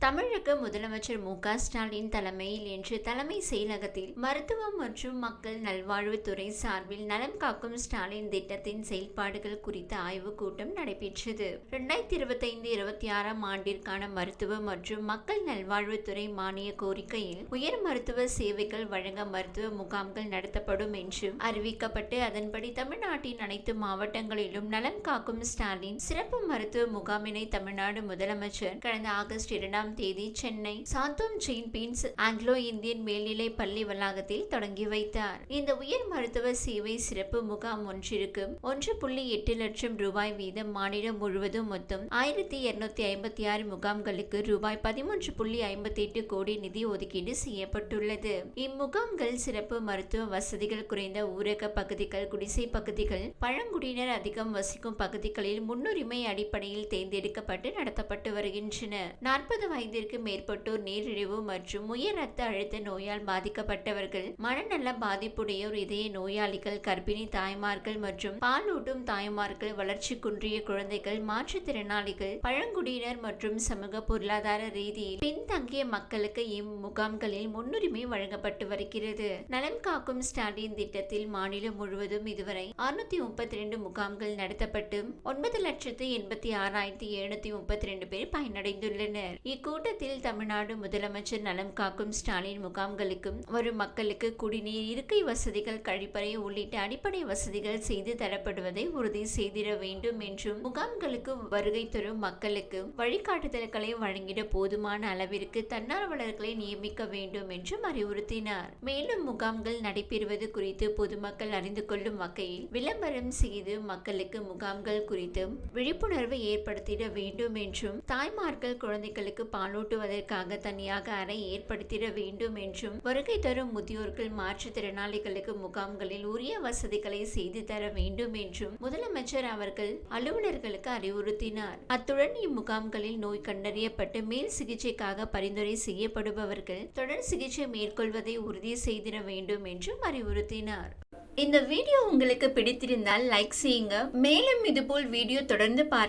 தமிழக முதலமைச்சர் மு க ஸ்டாலின் தலைமையில் இன்று தலைமை செயலகத்தில் மருத்துவம் மற்றும் மக்கள் நல்வாழ்வுத்துறை சார்பில் நலம் காக்கும் ஸ்டாலின் திட்டத்தின் செயல்பாடுகள் குறித்த ஆய்வுக் கூட்டம் நடைபெற்றது. இரண்டாயிரத்தி இருபத்தைந்து இருபத்தி ஆறாம் ஆண்டிற்கான மருத்துவ மற்றும் மக்கள் நல்வாழ்வுத்துறை மானிய கோரிக்கையில் உயர் மருத்துவ சேவைகள் வழங்க மருத்துவ முகாம்கள் நடத்தப்படும் என்றும் அறிவிக்கப்பட்டு அதன்படி தமிழ்நாட்டின் அனைத்து மாவட்டங்களிலும் நலம் காக்கும் ஸ்டாலின் சிறப்பு மருத்துவ முகாமினை தமிழ்நாடு முதலமைச்சர் கடந்த ஆகஸ்ட் இரண்டாம் தேதி Chennai Santhome Saint Bede's Anglo Indian மேல்நிலை பள்ளி வளாகத்தில் தொடங்கி வைத்தார். இந்த உயர் மருத்துவ சேவை சிறப்பு முகாம் ஒன்றிற்கு ஒன்று புள்ளி எட்டு லட்சம் ரூபாய் வீதம் மாநிலம் முழுவதும் மொத்தம் ஆயிரத்தி இருநூத்தி ஐம்பத்தி ஆறு முகாம்களுக்கு ரூபாய் பதிமூன்று புள்ளி ஐம்பத்தி எட்டு கோடி நிதி ஒதுக்கீடு செய்யப்பட்டுள்ளது. இம்முகாம்கள் சிறப்பு மருத்துவ வசதிகள் குறைந்த ஊரக பகுதிகள் குடிசை பகுதிகள் பழங்குடியினர் அதிகம் வசிக்கும் பகுதிகளில் முன்னுரிமை அடிப்படையில் தேர்ந்தெடுக்கப்பட்டு நடத்தப்பட்டு வருகின்றன. நாற்பது வயதிற்கு மேற்பட்டோர் நீரிழிவு மற்றும் உயர் ரத்த அழுத்த நோயால் பாதிக்கப்பட்டவர்கள் மனநல பாதிப்புடையோர் இதய நோயாளிகள் கர்ப்பிணி தாய்மார்கள் மற்றும் பாலூட்டும் தாய்மார்கள் வளர்ச்சி குன்றிய குழந்தைகள் மாற்றுத்திறனாளிகள் பழங்குடியினர் மற்றும் சமூக பொருளாதார ரீதியில் பின்தங்கிய மக்களுக்கு இம்முகாம்களில் முன்னுரிமை வழங்கப்பட்டு வருகிறது. நலம் காக்கும் ஸ்டாலின் திட்டத்தில் மாநிலம் முழுவதும் இதுவரை அறுநூத்தி முப்பத்தி ரெண்டு முகாம்கள் நடத்தப்பட்டு ஒன்பது லட்சத்து எண்பத்தி ஆறாயிரத்தி எழுநூத்தி முப்பத்தி ரெண்டு பேர் பயனடைந்துள்ளனர். இக்கூட்டத்தில் தமிழ்நாடு முதலமைச்சர் நலம் காக்கும் ஸ்டாலின் முகாம்களுக்கும் வரும் மக்களுக்கு குடிநீர் இருக்கை வசதிகள் கழிப்பறை உள்ளிட்ட அடிப்படை வசதிகள் செய்து தரப்படுவதை உறுதி செய்திட வேண்டும் என்றும் முகாம்களுக்கு வருகை தரும் மக்களுக்கு வழிகாட்டுதல்களை வழங்கிட போதுமான அளவிற்கு தன்னார்வலர்களை நியமிக்க வேண்டும் என்றும் அறிவுறுத்தினார். மேலும் முகாம்கள் நடைபெறுவது குறித்து பொதுமக்கள் அறிந்து கொள்ளும் வகையில் விளம்பரம் செய்து மக்களுக்கு முகாம்கள் குறித்து விழிப்புணர்வு ஏற்படுத்திட வேண்டும் என்றும் தாய்மார்கள் குழந்தைகளுக்கு பாலூட்டுவதற்காக தனியாக அறை ஏற்படுத்திட வேண்டும் என்றும் வருகை தரும் முதியோர்கள் மாற்றுத்திறனாளிகளுக்கு முகாம்களில் உரிய வசதிகளை செய்து தர வேண்டும் என்றும் முதலமைச்சர் அவர்கள் அலுவலர்களுக்கு அறிவுறுத்தினார். அத்துடன் இம்முகாம்களில் நோய் கண்டறியப்பட்டு மேல் சிகிச்சைக்காக பரிந்துரை செய்யப்படுபவர்கள் தொடர் சிகிச்சை மேற்கொள்வதை உறுதி செய்திட வேண்டும் என்றும் அறிவுறுத்தினார். இந்த வீடியோ உங்களுக்கு பிடித்திருந்தால் லைக் செய்யுங்க. மேலும் இதுபோல் வீடியோ தொடர்ந்து பார்க்க